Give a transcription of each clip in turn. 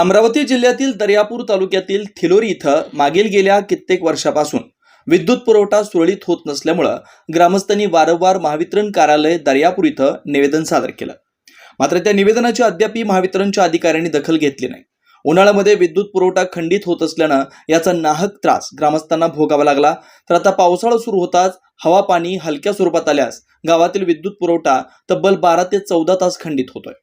अमरावती जिल्ह्यातील दर्यापूर तालुक्यातील थिलोरी इथं मागील गेल्या कित्येक वर्षापासून विद्युत पुरवठा सुरळीत होत नसल्यामुळं ग्रामस्थांनी वारंवार महावितरण कार्यालय दर्यापूर इथं निवेदन सादर केलं. मात्र त्या निवेदनाची अद्याप महावितरणच्या अधिकाऱ्यांनी दखल घेतली नाही. उन्हाळ्यामध्ये विद्युत पुरवठा खंडित होत असल्यानं याचा नाहक त्रास ग्रामस्थांना भोगावा लागला. तर आता पावसाळा सुरू होताच हवा पाणी हलक्या स्वरूपात आल्यास गावातील विद्युत पुरवठा तब्बल बारा ते चौदा तास खंडित होतोय.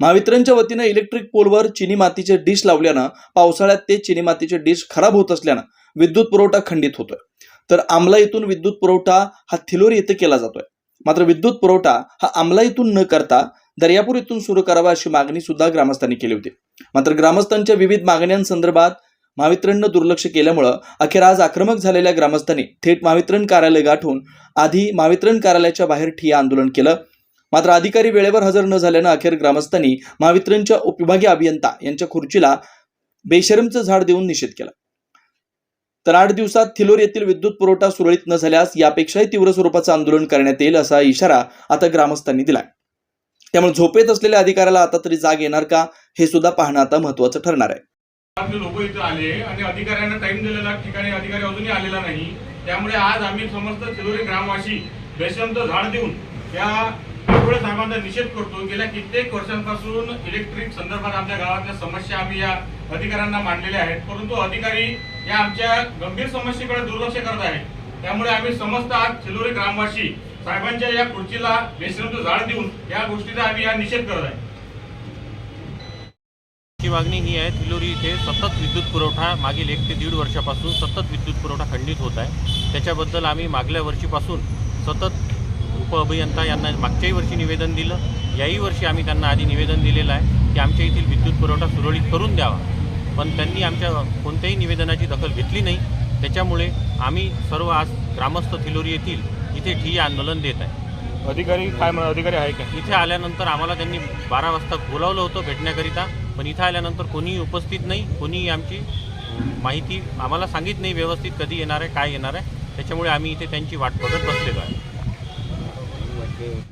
महावितरणच्या वतीनं इलेक्ट्रिक पोलवर चिनी मातीचे डिश लावल्यानं पावसाळ्यात ते चिनी मातीचे डिश खराब होत असल्यानं विद्युत पुरवठा खंडित होतोय. तर आमला इथून विद्युत पुरवठा हा थिलोरी येथे केला जातोय. मात्र विद्युत पुरवठा हा आमला इथून न करता दर्यापूर इथून सुरू करावा अशी मागणी सुद्धा ग्रामस्थांनी केली होती. मात्र ग्रामस्थांच्या विविध मागण्यांसंदर्भात महावितरणनं दुर्लक्ष केल्यामुळं अखेर आज आक्रमक झालेल्या ग्रामस्थांनी थेट महावितरण कार्यालय गाठून आधी महावितरण कार्यालयाच्या बाहेर ठिय्या आंदोलन केलं. मात्र अधिकारी वेळेवर हजर न झाल्यानं अखेर ग्रामस्थांनी महावितरणच्या उपविभागीय अभियंता यांच्या खुर्चीला बेशरमचं झाड देऊन निषेध केला. तर आठ दिवसात थिलोर येथील विद्युत पुरवठा सुरळीत न झाल्यास यापेक्षाही तीव्र स्वरूपाचं आंदोलन करण्यात येईल असा इशारा आता ग्रामस्थांनी दिलाय. त्यामुळे झोपेत असलेल्या अधिकाऱ्याला आता तरी जाग येणार का हे सुद्धा पाहणं आता महत्वाचं ठरणार आहे. लोक इथं आले आणि अधिकाऱ्यांना टाइम दिलेला ठिकाणी अधिकारी अजूनही आलेला नाही. त्यामुळे आज आम्ही समस्त थिलोरी ग्रामवासी बेशमचं झाड देऊन या आठवडे साहेबांचा निषेध करतो. गेल्या कित्येक वर्षांपासून इलेक्ट्रिक संदर्भात आमच्या गावातल्या समस्या आम्ही या अधिकाऱ्यांना मांडलेल्या आहेत. परंतु अधिकारी या आमच्या गंभीर समस्येकडे दुर्लक्ष करत आहेत. त्यामुळे आम्ही समस्त आज थिलोरी ग्रामवासी साहेबांच्या या खुर्चीला बेशमचं झाड देऊन या गोष्टीचा आम्ही या निषेध करत आहे. ची मागणी ही आहे तिलोरी इथे सतत विद्युत पुरवठा मागील एक ते दीड वर्षापासून सतत विद्युत पुरवठा खंडित होत आहे. त्याच्याबद्दल आम्ही मागल्या वर्षीपासून सतत उपअभियंता यांना मागच्याही वर्षी निवेदन दिलं. याही वर्षी आम्ही त्यांना आधी निवेदन दिलेलं आहे की आमच्या येथील विद्युत पुरवठा सुरळीत करून द्यावा. पण त्यांनी आमच्या कोणत्याही निवेदनाची दखल घेतली नाही. त्याच्यामुळे आम्ही सर्व आज ग्रामस्थ थिलोरी येथील इथे ठिय्या आंदोलन देत आहे. अधिकारी काय अधिकारी आहे का? इथे आल्यानंतर आम्हाला त्यांनी बारा वाजता बोलावलं होतं भेटण्याकरिता. पण इथं आल्यानंतर कोणीही उपस्थित नाही. कोणीही आमची माहिती आम्हाला सांगित नाही व्यवस्थित कधी येणार आहे काय येणार आहे. त्याच्यामुळे आम्ही इथे त्यांची वाट बघत बसलेलो आहे. Okay.